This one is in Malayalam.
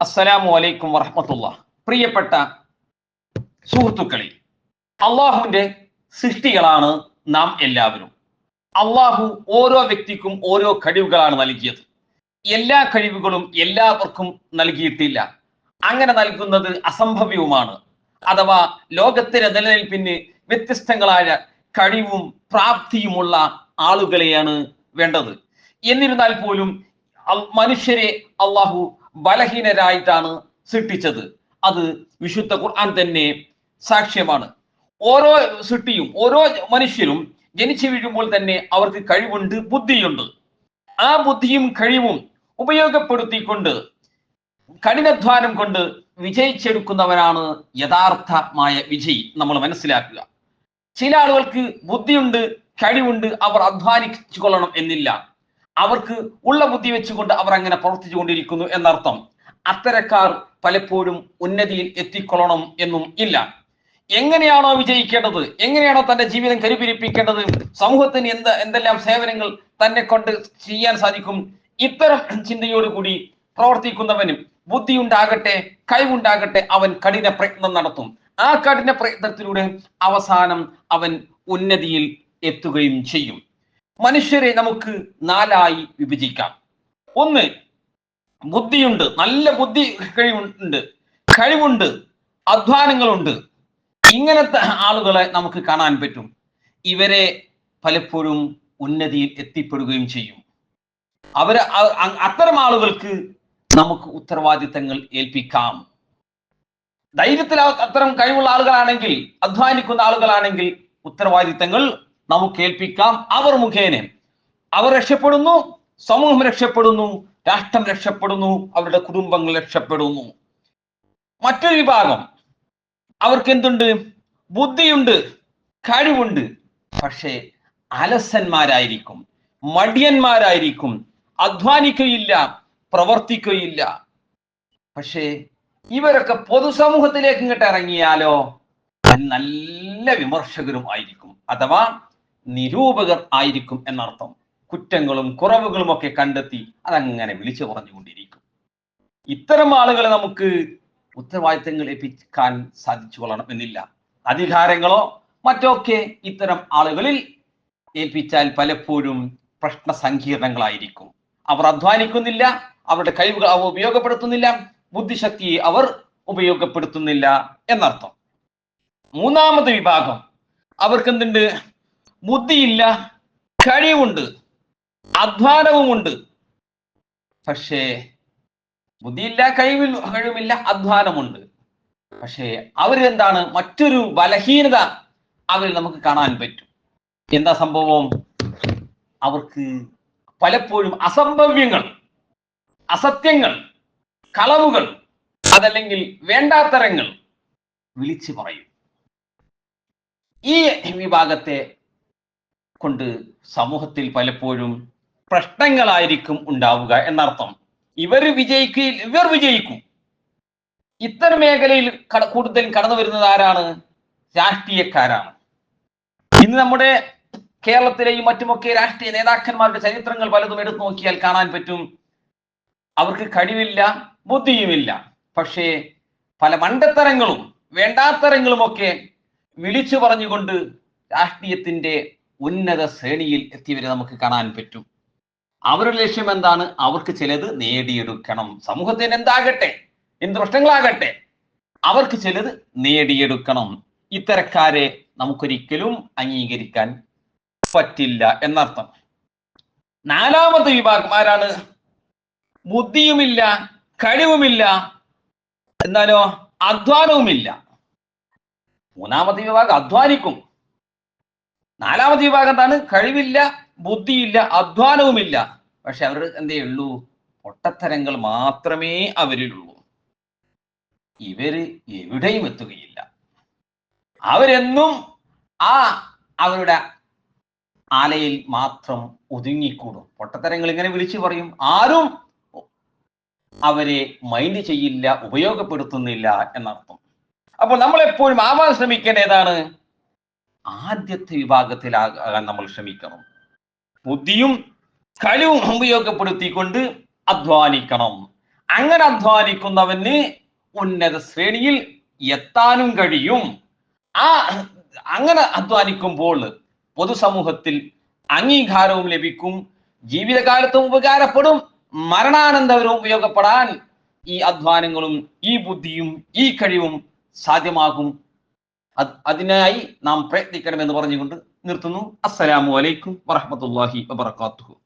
അസ്സലാമു അലൈക്കും വറഹമത്തുള്ള. പ്രിയപ്പെട്ട സുഹൃത്തുക്കളെ അള്ളാഹുവിന്റെ സൃഷ്ടികളാണ് നാം എല്ലാവരും. അള്ളാഹു ഓരോ വ്യക്തിക്കും ഓരോ കഴിവുകളാണ് നൽകിയത്. എല്ലാ കഴിവുകളും എല്ലാവർക്കും നൽകിയിട്ടില്ല. അങ്ങനെ നൽകുന്നത് അസംഭവ്യവുമാണ്. അഥവാ ലോകത്തിന്റെ നിലനിൽപ്പിന് വ്യത്യസ്തങ്ങളായ കഴിവും പ്രാപ്തിയുമുള്ള ആളുകളെയാണ് വേണ്ടത്. എന്നിരുന്നാൽ പോലും മനുഷ്യരെ അള്ളാഹു ബലഹീനരായിട്ടാണ് സൃഷ്ടിച്ചത്. അത് വിശുദ്ധ ഖുർആൻ തന്നെ സാക്ഷ്യമാണ്. ഓരോ സൃഷ്ടിയും ഓരോ മനുഷ്യരും ജനിച്ചു വീഴുമ്പോൾ തന്നെ അവർക്ക് കഴിവുണ്ട് ബുദ്ധിയുണ്ട്. ആ ബുദ്ധിയും കഴിവും ഉപയോഗപ്പെടുത്തിക്കൊണ്ട് കഠിനാധ്വാനം കൊണ്ട് വിജയിച്ചെടുക്കുന്നവരാണ് യഥാർത്ഥമായ വിജയി. നമ്മൾ മനസ്സിലാക്കുക. ചില ആളുകൾക്ക് ബുദ്ധിയുണ്ട് കഴിവുണ്ട് അവർ അധ്വാനിച്ചു കൊള്ളണം എന്നില്ല. അവർക്ക് ഉള്ള ബുദ്ധി വെച്ചുകൊണ്ട് അവർ അങ്ങനെ പ്രവർത്തിച്ചു കൊണ്ടിരിക്കുന്നു എന്നർത്ഥം. അത്തരക്കാർ പലപ്പോഴും ഉന്നതിയിൽ എത്തിക്കൊള്ളണം എന്നും ഇല്ല. എങ്ങനെയാണോ വിജയിക്കേണ്ടത്? എങ്ങനെയാണോ തന്റെ ജീവിതം കരുപിരിപ്പിക്കേണ്ടത്? സമൂഹത്തിന് എന്ത് എന്തെല്ലാം സേവനങ്ങൾ തന്നെ കൊണ്ട് ചെയ്യാൻ സാധിക്കും? ഇത്തരം ചിന്തയോടുകൂടി പ്രവർത്തിക്കുന്നവനും ബുദ്ധിയുണ്ടാകട്ടെ കഴിവുണ്ടാകട്ടെ അവൻ കഠിന പ്രയത്നം നടത്തും. ആ കഠിന പ്രയത്നത്തിലൂടെ അവസാനം അവൻ ഉന്നതിയിൽ എത്തുകയും ചെയ്യും. മനുഷ്യരെ നമുക്ക് നാലായി വിഭജിക്കാം. ഒന്ന് ബുദ്ധിയുണ്ട്. നല്ല ബുദ്ധി കഴിവുണ്ട്. കഴിവുണ്ട്. അധ്വാനങ്ങളുണ്ട്. ഇങ്ങനത്തെ ആളുകളെ നമുക്ക് കാണാൻ പറ്റും. ഇവരെ പലപ്പോഴും ഉന്നതിയിൽ എത്തിപ്പെടുകയും ചെയ്യും. അവർ അത്തരം ആളുകൾക്ക് നമുക്ക് ഉത്തരവാദിത്തങ്ങൾ ഏൽപ്പിക്കാം. ധൈര്യത്തിൽ അത്തരം കഴിവുള്ള ആളുകളാണെങ്കിൽ അധ്വാനിക്കുന്ന ആളുകളാണെങ്കിൽ ഉത്തരവാദിത്തങ്ങൾ നമുക്ക് ഏൽപ്പിക്കാം അവർ മുഖേന. അവർ രക്ഷപ്പെടുന്നു സമൂഹം രക്ഷപ്പെടുന്നു രാഷ്ട്രം രക്ഷപ്പെടുന്നു അവരുടെ കുടുംബങ്ങൾ രക്ഷപ്പെടുന്നു. മറ്റൊരു വിഭാഗം അവർക്ക് എന്തുണ്ട്? ബുദ്ധിയുണ്ട് കഴിവുണ്ട്. പക്ഷേ അലസന്മാരായിരിക്കും മടിയന്മാരായിരിക്കും അധ്വാനിക്കുകയില്ല പ്രവർത്തിക്കുകയില്ല. പക്ഷേ ഇവരൊക്കെ പൊതുസമൂഹത്തിലേക്ക് ഇങ്ങോട്ട് ഇറങ്ങിയാലോ? നല്ല വിമർശകരും ആയിരിക്കും അഥവാ നിരൂപകർ ആയിരിക്കും എന്നർത്ഥം. കുറ്റങ്ങളും കുറവുകളും ഒക്കെ കണ്ടെത്തി അതങ്ങനെ വിളിച്ചു പറഞ്ഞുകൊണ്ടിരിക്കും. ഇത്തരം ആളുകളെ നമുക്ക് ഉത്തരവാദിത്തങ്ങൾ ഏൽപ്പിക്കാൻ സാധിച്ചു കൊള്ളണം എന്നില്ല. അധികാരങ്ങളോ മറ്റൊക്കെ ഇത്തരം ആളുകളിൽ ഏൽപ്പിച്ചാൽ പലപ്പോഴും പ്രശ്ന സങ്കീർണങ്ങളായിരിക്കും. അവർ അധ്വാനിക്കുന്നില്ല അവരുടെ കഴിവുകൾ അവർ ഉപയോഗപ്പെടുത്തുന്നില്ല ബുദ്ധിശക്തിയെ അവർ ഉപയോഗപ്പെടുത്തുന്നില്ല എന്നർത്ഥം. മൂന്നാമത്തെ വിഭാഗം. അവർക്ക് എന്തുണ്ട് ബുദ്ധിയില്ല കഴിവുണ്ട് അധ്വാനവുമുണ്ട്. പക്ഷേ ബുദ്ധിയില്ല കഴിവിൽ കഴിവില്ല അധ്വാനമുണ്ട്. പക്ഷേ അവരെന്താണ്? മറ്റൊരു ബലഹീനത അവർ നമുക്ക് കാണാൻ പറ്റും. എന്താ സംഭവം? അവർക്ക് പലപ്പോഴും അസംഭവ്യങ്ങൾ അസത്യങ്ങൾ കളവുകൾ അതല്ലെങ്കിൽ വേണ്ടാത്തരങ്ങൾ വിളിച്ചു പറയും. ഈ വിഭാഗത്തെ കൊണ്ട് സമൂഹത്തിൽ പലപ്പോഴും പ്രശ്നങ്ങളായിരിക്കും ഉണ്ടാവുക എന്നർത്ഥം. ഇവർ വിജയിക്കുകയിൽ ഇവർ വിജയിക്കും. ഇത്തരം മേഖലയിൽ കട കൂടുതൽ കടന്നു വരുന്നത് ആരാണ്? രാഷ്ട്രീയക്കാരാണ്. ഇന്ന് നമ്മുടെ കേരളത്തിലെയും മറ്റുമൊക്കെ രാഷ്ട്രീയ നേതാക്കന്മാരുടെ ചരിത്രങ്ങൾ പലതും എടുത്തു നോക്കിയാൽ കാണാൻ പറ്റും. അവർക്ക് കഴിവില്ല ബുദ്ധിയുമില്ല. പക്ഷേ പല മണ്ടത്തരങ്ങളും വേണ്ടാത്തരങ്ങളുമൊക്കെ വിളിച്ചു പറഞ്ഞുകൊണ്ട് രാഷ്ട്രീയത്തിന്റെ ഉന്നത ശ്രേണിയിൽ എത്തിയവരെ നമുക്ക് കാണാൻ പറ്റും. അവരുടെ ലക്ഷ്യം എന്താണ്? അവർക്ക് ചിലത് നേടിയെടുക്കണം. സമൂഹത്തിന് എന്താകട്ടെ? എന്ത് പ്രശ്നങ്ങളാകട്ടെ? അവർക്ക് ചിലത് നേടിയെടുക്കണം. ഇത്തരക്കാരെ നമുക്കൊരിക്കലും അംഗീകരിക്കാൻ പറ്റില്ല എന്നർത്ഥം. നാലാമത്തെ വിഭാഗം ആരാണ്? ബുദ്ധിയുമില്ല കഴിവുമില്ല എന്നാലോ അധ്വാനവുമില്ല. മൂന്നാമത്തെ വിഭാഗം അധ്വാനിക്കും. നാലാമത്തെ വിഭാഗം എന്താണ്? കഴിവില്ല ബുദ്ധിയില്ല അധ്വാനവുമില്ല. പക്ഷെ അവർ എന്തേ ഉള്ളൂ പൊട്ടത്തരങ്ങൾ മാത്രമേ അവരിലുള്ളൂ. ഇവർ എവിടെയും എത്തുകയില്ല. അവരെന്നും ആ അവരുടെ ആലയിൽ മാത്രം ഒതുങ്ങിക്കൂടും. പൊട്ടത്തരങ്ങൾ ഇങ്ങനെ വിളിച്ചു പറയും. ആരും അവരെ മൈൻഡ് ചെയ്യില്ല ഉപയോഗപ്പെടുത്തുന്നില്ല എന്നർത്ഥം. അപ്പോൾ നമ്മൾ എപ്പോഴും ആവാൻ ശ്രമിക്കേണ്ട ഏതാണ്? ആദ്യത്തെ വിഭാഗത്തിലാകാൻ നമ്മൾ ശ്രമിക്കണം. ബുദ്ധിയും കഴിവും ഉപയോഗപ്പെടുത്തിക്കൊണ്ട് അധ്വാനിക്കണം. അങ്ങനെ അധ്വാനിക്കുന്നവന് ഉന്നത ശ്രേണിയിൽ എത്താനും കഴിയും. ആ അങ്ങനെ അധ്വാനിക്കുമ്പോൾ പൊതുസമൂഹത്തിൽ അംഗീകാരവും ലഭിക്കും. ജീവിതകാലത്തും ഉപകാരപ്പെടും. മരണാനന്തരവും ഉപയോഗപ്പെടാൻ ഈ അധ്വാനങ്ങളും ഈ ബുദ്ധിയും ഈ കഴിവും സാധ്യമാകും. അതിനായി നാം പ്രയത്നിക്കണമെന്ന് പറഞ്ഞുകൊണ്ട് നിർത്തുന്നു. അസ്സലാമു അലൈക്കും വറഹ്മത്തുള്ളാഹി വബറകാതുഹു.